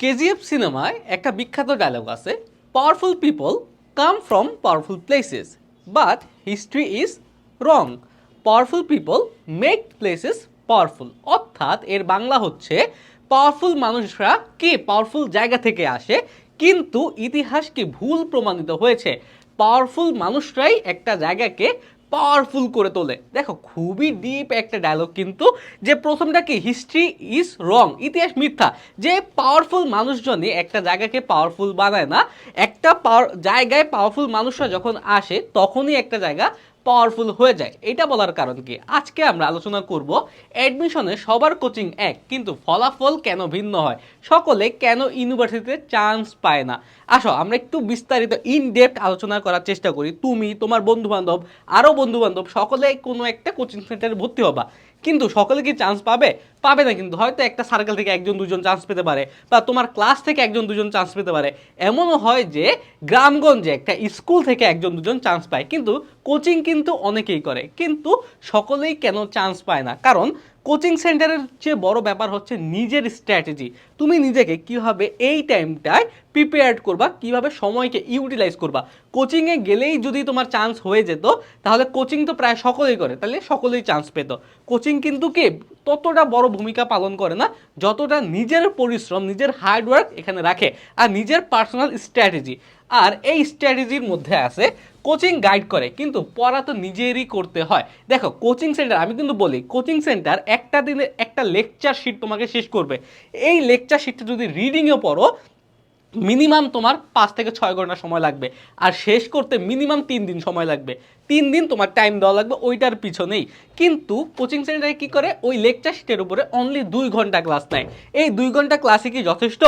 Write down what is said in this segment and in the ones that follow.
কেজিএফ সিনেমায় একটা বিখ্যাত ডায়লগ আছে powerful people come from powerful places but history is wrong powerful people make places powerful অর্থাৎ এর বাংলা হচ্ছে পাওয়ারফুল মানুষরা কে পাওয়ারফুল জায়গা থেকে আসে, কিন্তু ইতিহাস কি ভুল প্রমাণিত হয়েছে। পাওয়ারফুল মানুষরাই একটা জায়গাকে পাওয়ারফুল করে তোলে। দেখো, খুবই ডিপ একটা ডায়লগ কিন্তু, যে প্রথমটা কি? হিস্ট্রি ইজ রং ইতিহাস মিথ্যা। যে পাওয়ারফুল মানুষজনই একটা জায়গাকে পাওয়ারফুল বানায় না, একটা পাওয়ার জায়গায় পাওয়ারফুল মানুষরা যখন আসে, তখনই একটা জায়গা পাওয়ারফুল হয়ে যায়। এটা বলার কারণ কি? আজকে আমরা আলোচনা করব অ্যাডমিশনে সবার কোচিং এক, কিন্তু ফলাফল কেন ভিন্ন হয়? সকলে কেন ইউনিভার্সিটিতে চান্স পায় না? আসো, আমরা একটু বিস্তারিত ইন ডেপথ আলোচনা করার চেষ্টা করি। তুমি, তোমার বন্ধুবান্ধব আরও বন্ধুবান্ধব, সকলে কোনো একটা কোচিং সেন্টারে ভর্তি হবা। কিন্তু সকলে কি চান্স পাবে? পাবে না কিন্তু। হয়তো একটা সার্কেল থেকে একজন, দুজন চান্স পেতে পারে। বা তোমার ক্লাস থেকে একজন, দুজন চান্স পেতে পারে। এমনও হয় যে গ্রামগঞ্জে একটা স্কুল থেকে একজন, দুজন চান্স পায়। কিন্তু কোচিং কিন্তু অনেকেই করে। কিন্তু সকলেই কেন চান্স পায় না? কারণ কোচিং সেন্টারের চেয়ে বড় ব্যাপার হচ্ছে নিজের স্ট্র্যাটেজি তুমি নিজেকে কীভাবে এই টাইমটায় প্রিপেয়ার্ড করবা, কীভাবে সময়কে ইউটিলাইজ করবা। কোচিংয়ে গেলেই যদি তোমার চান্স হয়ে যেত, তাহলে কোচিং তো প্রায় সকলেই করে। তাহলে সকলেই চান্স পেত। কোচিং কিন্তু কে? ততটা বড় ভূমিকা পালন করে না, যতটা নিজের পরিশ্রম, নিজের হার্ডওয়ার্ক এখানে রাখে আর নিজের পার্সোনাল স্ট্র্যাটেজি আর এই স্ট্র্যাটেজির মধ্যে আছে কোচিং গাইড করে, কিন্তু পড়া তো নিজেরই করতে হয়। দেখো কোচিং সেন্টার আমি কিন্তু বলি কোচিং সেন্টার একটা দিনে, একটা লেকচার শিট তোমাকে শেষ করবে। এই লেকচার শিটটা যদি রিডিংয়ে পড়ো মিনিমাম তোমার পাঁচ থেকে ছয় ঘণ্টা সময় লাগবে। আর শেষ করতে মিনিমাম তিন দিন সময় লাগবে। তিন দিন তোমার টাইম দেওয়া লাগবে ওইটার পিছনেই। কিন্তু কোচিং সেন্টারে কি করে? ওই লেকচার শিটের উপরে অনলি দুই ঘণ্টা ক্লাস নেয়। এই দুই ঘণ্টা ক্লাসে কি যথেষ্ট?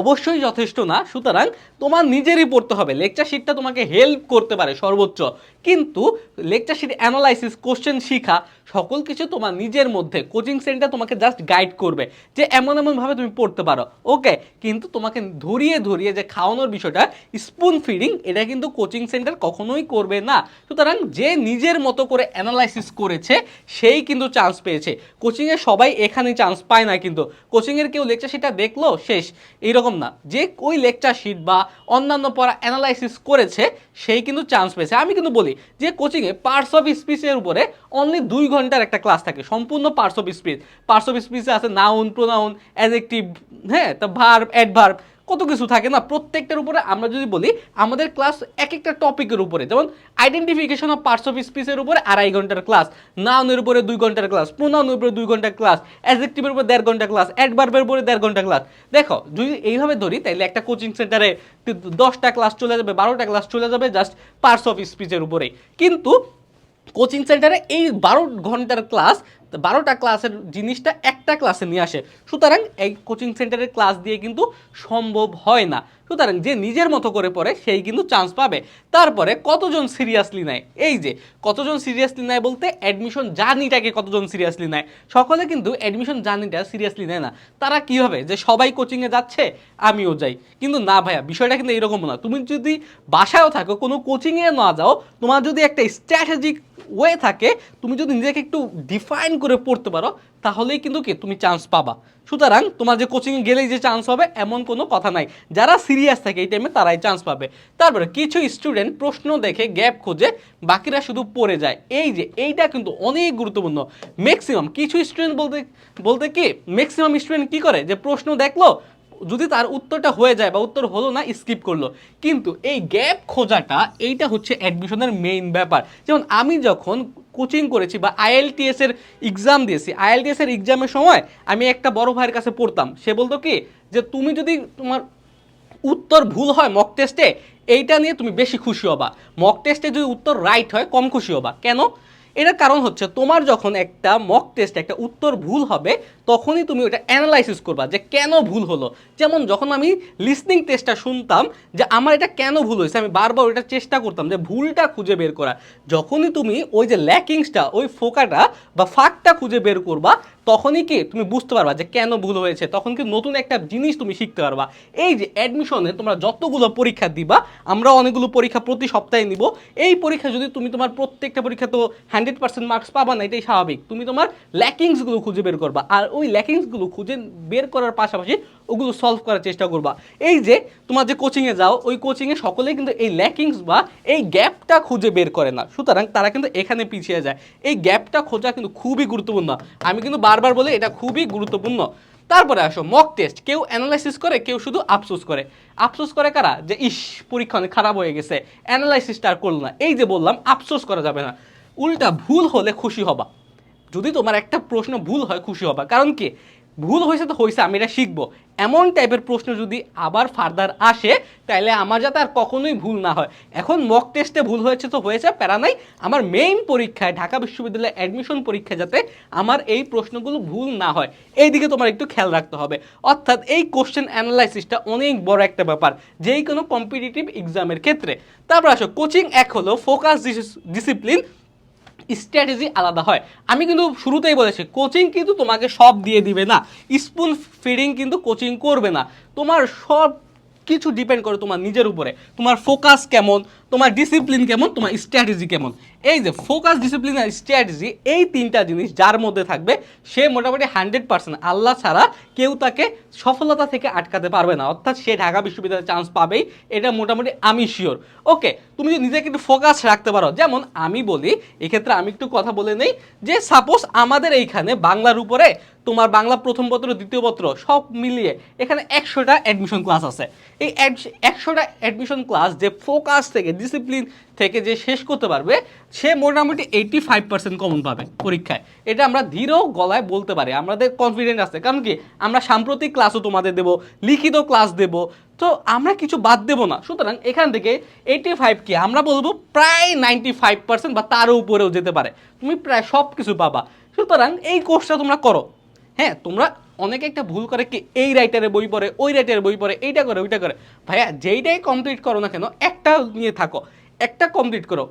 অবশ্যই যথেষ্ট না। সুতরাং তোমার নিজেরই পড়তে হবে। লেকচার শিটটা তোমাকে হেল্প করতে পারে সর্বোচ্চ। কিন্তু লেকচার শিট অ্যানালাইসিস কোশ্চেন শিখা, সকল কিছু তোমার নিজের মধ্যে। কোচিং সেন্টার তোমাকে জাস্ট গাইড করবে যে এমন এমনভাবে তুমি পড়তে পারো। ওকে কিন্তু তোমাকে ধরিয়ে ধরিয়ে যে খাওয়ানোর বিষয়টা স্পুন ফিডিং এটা কিন্তু কোচিং সেন্টার কখনোই করবে না। সুতরাং যে নিজের মতো করে অ্যানালাইসিস করেছে, সেই কিন্তু চান্স পেয়েছে। কোচিংয়ে সবাই এখানে চান্স পায় না কিন্তু। কোচিংয়ের কেউ লেকচার শিটটা দেখল, শেষ। এইরকম না। যে ওই লেকচার শিট বা অন্যান্য পড়া অ্যানালাইসিস করেছে, সেই কিন্তু চান্স পেয়েছে। আমি কিন্তু বলি যে কোচিংয়ে পার্টস অফ স্পিচের উপরে অনলি দুই ঘণ্টার একটা ক্লাস থাকে। সম্পূর্ণ parts of speech parts of স্পিচে আছে নাউন প্রোনাউন অ্যাজেক্টিভ হ্যাঁ তা ভার্ব অ্যাডভার্ব কত কিছু থাকে না, প্রত্যেকটার উপরে আমরা যদি বলি, আমাদের ক্লাস এক একটা টপিকের উপরে, যেমন আইডেন্টিফিকেশন অফ পার্টস অফ স্পিচের উপরে আড়াই ঘণ্টার ক্লাস নাউনের উপরে দুই ঘণ্টার ক্লাস প্রোনাউনের উপরে দুই ঘণ্টার ক্লাস অ্যাজেক্টিভের উপরে দেড় ঘণ্টা ক্লাস অ্যাডভার্বের উপরে দেড় ঘণ্টা ক্লাস দেখো, যদি এইভাবে ধরি তাহলে একটা কোচিং সেন্টারে দশটা ক্লাস চলে যাবে, বারোটা ক্লাস চলে যাবে জাস্ট পার্টস অফ স্পিচের উপরেই। কিন্তু কোচিং সেন্টারে এই বারো ঘণ্টার ক্লাস বারোটা ক্লাসের জিনিসটা একটা ক্লাসে নিয়ে আসে। সুতরাং এই কোচিং সেন্টারের ক্লাস দিয়ে কিন্তু সম্ভব হয় না। সুতরাং যে নিজের মতো করে পড়ে, সেই কিন্তু চান্স পাবে। তারপরে কতজন সিরিয়াসলি নেয়? এই যে, কতজন সিরিয়াসলি নেয় বলতে অ্যাডমিশন জার্নিটাকে কতজন সিরিয়াসলি নেয়? সকলে কিন্তু অ্যাডমিশন জার্নিটা সিরিয়াসলি নেয় না। তারা কী হবে যে সবাই কোচিংয়ে যাচ্ছে, আমিও যাই। কিন্তু না ভাইয়া, বিষয়টা কিন্তু এরকম না। তুমি যদি বাসায়ও থাকো, কোনো কোচিংয়ে না যাও, তোমার যদি একটা স্ট্র্যাটেজিক ওয়ে থাকে, তুমি যদি নিজেকে একটু ডিফাইন করে পড়তে পারো, তাহলেই কিন্তু কি, তুমি চান্স পাবা। সুতরাং তোমার যে কোচিংয়ে গেলেই যে চান্স হবে, এমন কোনো কথা নাই। যারা সিরিয়াস থাকে এই টাইমে তারাই চান্স পাবে। তারপরে কিছু স্টুডেন্ট প্রশ্ন দেখে গ্যাপ খোঁজে, বাকিরা শুধু পড়ে যায়। এই যে, এইটা কিন্তু অনেক গুরুত্বপূর্ণ। ম্যাক্সিমাম কিছু স্টুডেন্ট বলতে বলতে কি ম্যাক্সিমাম স্টুডেন্ট কি করে? যে প্রশ্ন দেখল যদি তার উত্তরটা হয়ে যায় বা উত্তর হলো না স্কিপ করল। কিন্তু এই গ্যাপ খোঁজাটা, এইটা হচ্ছে অ্যাডমিশনের মেইন ব্যাপার। যেমন আমি যখন কোচিং করেছি বা আইএলটিএস এর এক্সাম দিয়েছি আইএলটিএস এর এক্সামের সময় আমি একটা বড় ভাইয়ের কাছে পড়তাম। সে বলতো কি, যে তুমি যদি তোমার উত্তর ভুল হয় মক টেস্টে এইটা নিয়ে তুমি বেশি খুশি হবা। মক টেস্টে যদি উত্তর রাইট হয়, কম খুশি হবা। কেন? এটার কারণ হচ্ছে তোমার যখন একটা মক টেস্ট একটা উত্তর ভুল হবে, তখনই তুমি ওটা অ্যানালাইসিস করবা যে কেন ভুল হলো। যেমন যখন আমি লিসনিং টেস্টটা শুনতাম যে আমার এটা কেন ভুল হয়েছে, আমি বারবার ওটা চেষ্টা করতাম যে ভুলটা খুঁজে বের করা, যখনই তুমি ওই যে ল্যাকিংসটা ওই ফোকাটা বা ফাঁকটা খুঁজে বের করবা তখনই কি তুমি বুঝতে পারবা যে কেন ভুল হয়েছে? তখন কি নতুন একটা জিনিস তুমি শিখতে পারবা। এই যে অ্যাডমিশনে তোমরা যতগুলো পরীক্ষা দিবা, আমরা অনেকগুলো পরীক্ষা প্রতি সপ্তাহে নিব। এই পরীক্ষা যদি তুমি তোমার প্রত্যেকটা পরীক্ষা তো হান্ড্রেড পার্সেন্ট মার্কস পাবা না, এটাই স্বাভাবিক। তুমি তোমার ল্যাকিংসগুলো খুঁজে বের করবা। আর ওই ল্যাকিংসগুলো খুঁজে বের করার পাশাপাশি ওগুলো সলভ করার চেষ্টা করবা। এই যে তোমার যে কোচিংয়ে যাও, ওই কোচিংয়ে সকলেই কিন্তু এই ল্যাকিংস বা এই গ্যাপটা খুঁজে বের করে না। সুতরাং তারা কিন্তু এখানে পিছিয়ে যায়। এই গ্যাপটা খোঁজা কিন্তু খুবই গুরুত্বপূর্ণ। আমি কিন্তু বারবার বলে এটা খুবই গুরুত্বপূর্ণ। তারপরে আসো মক টেস্ট কেউ অ্যানালাইসিস করে, কেউ শুধু আফসোস করে। আফসোস করে কারা? যে ইস, পরীক্ষা অনেক খারাপ হয়ে গেছে অ্যানালাইসিসটা আর করল না। এই যে বললাম, আফসোস করা যাবে না। উল্টা ভুল হলে খুশি হবা। যদি তোমার একটা প্রশ্ন ভুল হয়, খুশি হবা। কারণ কি? ভুল হয়েছে তো হয়েছে, আমি এটা শিখব। এমন টাইপের প্রশ্ন যদি আবার ফার্দার আসে তাহলে আমার যাতে আর কখনোই ভুল না হয়। এখন মক টেস্টে ভুল হয়েছে তো হয়েছে, প্যারা নাই। আমার মেইন পরীক্ষায়, ঢাকা বিশ্ববিদ্যালয়ে অ্যাডমিশন পরীক্ষায় যাতে আমার এই প্রশ্নগুলো ভুল না হয়। এই দিকে তোমার একটু খেয়াল রাখতে হবে। অর্থাৎ এই কোশ্চেন অ্যানালাইসিসটা অনেক বড় একটা ব্যাপার, যেই কোনো কম্পিটিটিভ এক্সামের ক্ষেত্রে। তারপর আসো কোচিং এক হলো ফোকাস ডিসিপ্লিন স্ট্র্যাটেজি আলাদা হয়। আমি কিন্তু শুরুতেই বলেছি কোচিং কিন্তু তোমাকে সব দিয়ে দিবে না। স্পুন ফিডিং কিন্তু কোচিং করবে না। তোমার সব কিছু ডিপেন্ড করে তোমার নিজের উপরে। তোমার ফোকাস কেমন? তোমার ডিসিপ্লিন কেমন? তোমার স্ট্র্যাটেজি কেমন? এই যে ফোকাস ডিসিপ্লিন আর স্ট্র্যাটেজি এই তিনটা জিনিস যার মধ্যে থাকবে, সে মোটামুটি হান্ড্রেড পার্সেন্ট আল্লাহ ছাড়া কেউ তাকে সফলতা থেকে আটকাতে পারবে না। অর্থাৎ সে ঢাকা বিশ্ববিদ্যালয়ে চান্স পাবেই, এটা মোটামুটি আমি শিওর ওকে তুমি যদি নিজেকে একটু ফোকাস রাখতে পারো, যেমন আমি বলি, এক্ষেত্রে আমি একটু কথা বলে নেই, যে সাপোজ আমাদের এইখানে বাংলার উপরে তোমার বাংলা প্রথম পত্র, দ্বিতীয় পত্র সব মিলিয়ে এখানে একশোটা অ্যাডমিশন ক্লাস আছে। এই একশোটা অ্যাডমিশন ক্লাস যে ফোকাস থেকে ডিসিপ্লিন থেকে যে শেষ করতে পারবে, সে মোটামুটি এইটি ফাইভ পার্সেন্ট কমন পাবে পরীক্ষায়। এটা আমরা ধীর গলায় বলতে পারি, আমাদের কনফিডেন্ট আছে। কারণ কি? আমরা সাম্প্রতিক ক্লাসও তোমাদের দেব, লিখিত ক্লাস দেব। তো আমরা কিছু বাদ দেবো না। সুতরাং এখান থেকে এইটি ফাইভ কি? আমরা বলব প্রায় নাইনটি ফাইভ পার্সেন্ট বা তারও উপরেও যেতে পারে। তুমি প্রায় সব কিছু পাবা। সুতরাং এই কোর্সটা তোমরা করো। হ্যাঁ তোমরা অনেকে একটা ভুল করে কি এই রাইটারের বই পড়ে, ওই রাইটারের বই পড়ে, এইটা করে, ওইটা করে। ভাইয়া, যেইটাই কমপ্লিট করো না কেন, একটা নিয়ে থাকো। একটা কমপ্লিট করো।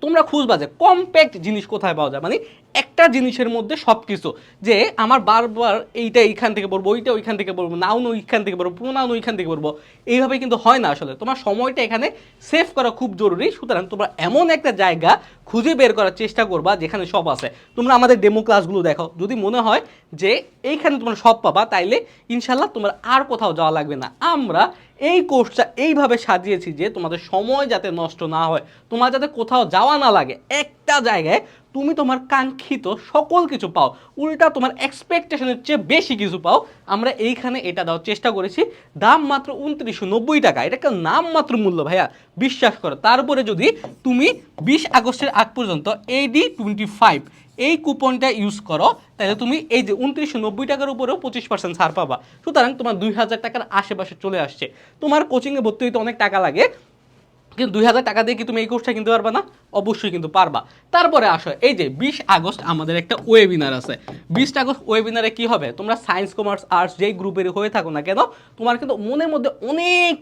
তোমরা খুঁজবা যে কম্প্যাক্ট জিনিস কোথায় পাওয়া যায়। মানে একটা জিনিসের মধ্যে সব কিছু যে, আমার বারবার এইটা এইখান থেকে পড়ব, ওইটা ওইখান থেকে পড়ব নাউন ওইখান থেকে পড়ব প্রোনাউন ওইখান থেকে পড়ব। এইভাবে কিন্তু হয় না আসলে। তোমার সময়টা এখানে সেভ করা খুব জরুরি। সুতরাং তোমরা এমন একটা জায়গা খুঁজে বের করার চেষ্টা করবা যেখানে সব আছে। তোমরা আমাদের ডেমো ক্লাসগুলো দেখো। যদি মনে হয় যে, এইখানে তোমরা সব পাবা, তাইলে ইনশাল্লাহ তোমার আর কোথাও যাওয়া লাগবে না। আমরা এই কোর্সটা এইভাবে সাজিয়েছি যে তোমাদের সময় যাতে নষ্ট না হয়, তোমার যাতে কোথাও যাওয়া না লাগে, একটা জায়গায় তুমি তোমার কাঙ্ক্ষিত সকল কিছু পাও, উল্টা তোমার এক্সপেকটেশনের চেয়ে বেশি কিছু পাও, আমরা এইখানে এটা দেওয়ার চেষ্টা করেছি। দাম মাত্র উনত্রিশশো নব্বই টাকা এটা একটা নাম মাত্র মূল্য, ভাইয়া, বিশ্বাস করো। তারপরে যদি তুমি বিশ আগস্টের আগ পর্যন্ত এডি টোয়েন্টি ফাইভ এই কুপনটা ইউজ করো, তাহলে তুমি এই যে উনত্রিশশো নব্বই টাকার উপরেও পঁচিশ পার্সেন্ট ছাড় পাবা। সুতরাং তোমার দুই হাজার টাকার আশেপাশে চলে আসছে। তোমার কোচিংয়ে ভর্তি হইতে অনেক টাকা লাগে। কিন্তু দুই হাজার টাকা দিয়ে কি তুমি এই কোর্সটা কিনতে পারবা না? অবশ্যই কিন্তু পারবা। তারপরে আসো, এই যে বিশ আগস্ট আমাদের একটা ওয়েবিনার আছে। বিশ আগস্ট ওয়েবিনারে কি হবে? তোমরা সায়েন্স কমার্স আর্টস যেই গ্রুপের হয়ে থাকো না কেন, তোমার কিন্তু মনের মধ্যে অনেক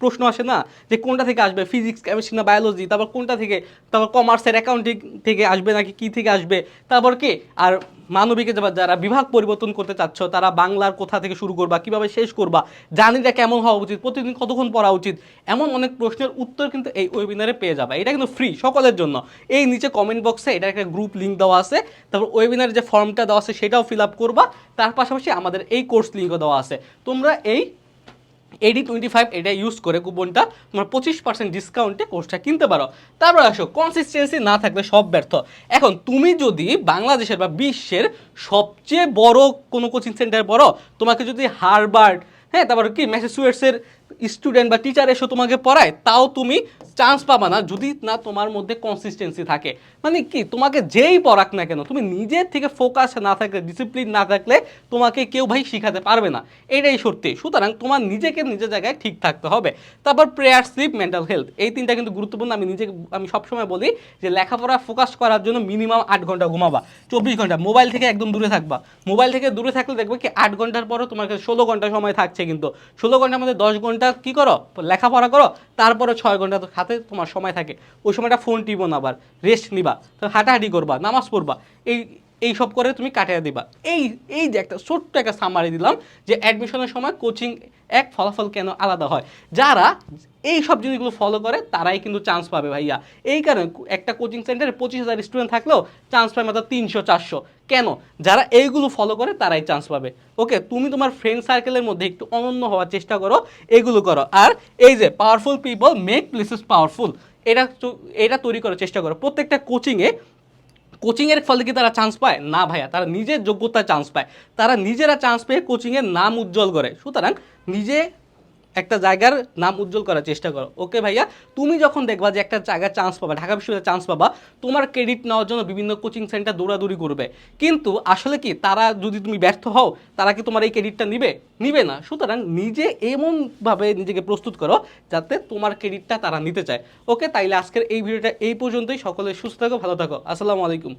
প্রশ্ন আসে না যে কোনটা থেকে আসবে? ফিজিক্স কেমিস্ট্রি না বায়োলজি তারপর কোনটা থেকে? তারপর কমার্সের অ্যাকাউন্টিং থেকে আসবে নাকি কি থেকে আসবে? তারপর কি? আর মানবিকে যারা বিভাগ পরিবর্তন করতে চাচ্ছ, তারা বাংলার কোথা থেকে শুরু করবা, কীভাবে শেষ করবা জার্নিটা কেমন হওয়া উচিত, প্রতিদিন কতক্ষণ পড়া উচিত, এমন অনেক প্রশ্নের উত্তর কিন্তু এই ওয়েবিনারে পেয়ে যাবে। এটা কিন্তু ফ্রি সকলের জন্য। এই নিচে কমেন্ট বক্সে এটা একটা গ্রুপ লিঙ্ক দেওয়া আছে। তারপর ওয়েবিনারে যে ফর্মটা দেওয়া আছে, সেটাও ফিল আপ করবা। তার পাশাপাশি আমাদের এই কোর্স লিঙ্কও দেওয়া আছে। তোমরা এই এডি টোয়েন্টি ফাইভ এটা ইউজ করে কুপনটা তোমার পঁচিশ পার্সেন্ট ডিসকাউন্টে কোর্সটা কিনতে পারো। তারপর আসো কনসিস্টেন্সি না থাকলে সব ব্যর্থ। এখন তুমি যদি বাংলাদেশের বা বিশ্বের সবচেয়ে বড় কোনো কোচিং সেন্টার পড়ো, তোমাকে যদি হারবার্ড হ্যাঁ তারপর কি ম্যাসাচুয়েটসের স্টুডেন্ট বা টিচার এসে তোমাকে পড়ায়, তাও তুমি চান্স পাবা না যদি না তোমার মধ্যে কনসিস্টেন্সি থাকে। মানে কি, তোমাকে যেই পড়াক না কেন, তুমি নিজের থেকে ফোকাস না থাকলে ডিসিপ্লিন না থাকলে তোমাকে কেউ ভাই শিখাতে পারবে না। এটাই সত্যি। সুতরাং তোমার নিজেকে নিজের জায়গায় ঠিক থাকতে হবে। তারপর প্রেয়ার স্লিপ মেন্টাল হেলথ এই তিনটা কিন্তু গুরুত্বপূর্ণ। আমি নিজেকে, আমি সবসময় বলি যে লেখাপড়া ফোকাস করার জন্য মিনিমাম আট ঘণ্টা ঘুমাবা, চব্বিশ ঘণ্টা। মোবাইল থেকে একদম দূরে থাকবা। মোবাইল থেকে দূরে থাকলে দেখবে কি, আট ঘণ্টার পরও তোমার কাছে ষোলো ঘণ্টা সময় থাকছে কিন্তু। ষোলো ঘণ্টার মধ্যে দশ ঘণ্টা কি করো? লেখাপড়া করো, তারপরে ছয় ঘণ্টা তো হাতে তোমার সময় থাকে। ওই সময়টা ফোন টিপো না আবার রেস্ট নিবা, তো হাঁটাহাঁটি করবা, নামাজ পড়বা। এই এইসব করে তুমি কাটিয়ে দিবা। এই এই যে একটা ছোট্ট একটা সামারি দিলাম যে অ্যাডমিশনের সময় কোচিং এক ফলাফল কেন আলাদা হয়। যারা এই সব জিনিসগুলো ফলো করে, তারাই কিন্তু চান্স পাবে ভাইয়া। এই কারণে একটা কোচিং সেন্টারে পঁচিশ হাজার স্টুডেন্ট থাকলেও চান্স পায় মাত্র তিনশো চারশো। কেন? যারা এইগুলো ফলো করে, তারাই চান্স পাবে। ওকে তুমি তোমার ফ্রেন্ড সার্কেলের মধ্যে একটু অনন্য হওয়ার চেষ্টা করো, এগুলো করো। আর এই যে powerful people make places powerful এটা এটা তৈরি করার চেষ্টা করো। প্রত্যেকটা কোচিংয়ে কোচিংয়ের ফলে কি তারা চান্স পায়? না ভাইয়া, তারা নিজের যোগ্যতায় চান্স পায়। তারা নিজেরা চান্স পেয়ে কোচিংয়ের নাম উজ্জ্বল করে। সুতরাং নিজে একটা জায়গার নাম উজ্জ্বল করার চেষ্টা করো। ওকে ভাইয়া? তুমি যখন দেখবা যে একটা জায়গায় চান্স পাবা, ঢাকা বিশ্ববিদ্যালয়ে চান্স পাবা, তোমার ক্রেডিট নেওয়ার জন্য বিভিন্ন কোচিং সেন্টার দৌড়াদৌড়ি করবে। কিন্তু আসলে কি, তারা যদি তুমি ব্যর্থ হও, তারা কি তোমার এই ক্রেডিটটা নিবে? নিবে না। সুতরাং নিজে এমনভাবে নিজেকে প্রস্তুত করো যাতে তোমার ক্রেডিটটা তারা নিতে চায়। ওকে তাইলে আজকের এই ভিডিওটা এই পর্যন্তই। সকলে সুস্থ থাকো, ভালো থাকো। আসসালামু আলাইকুম।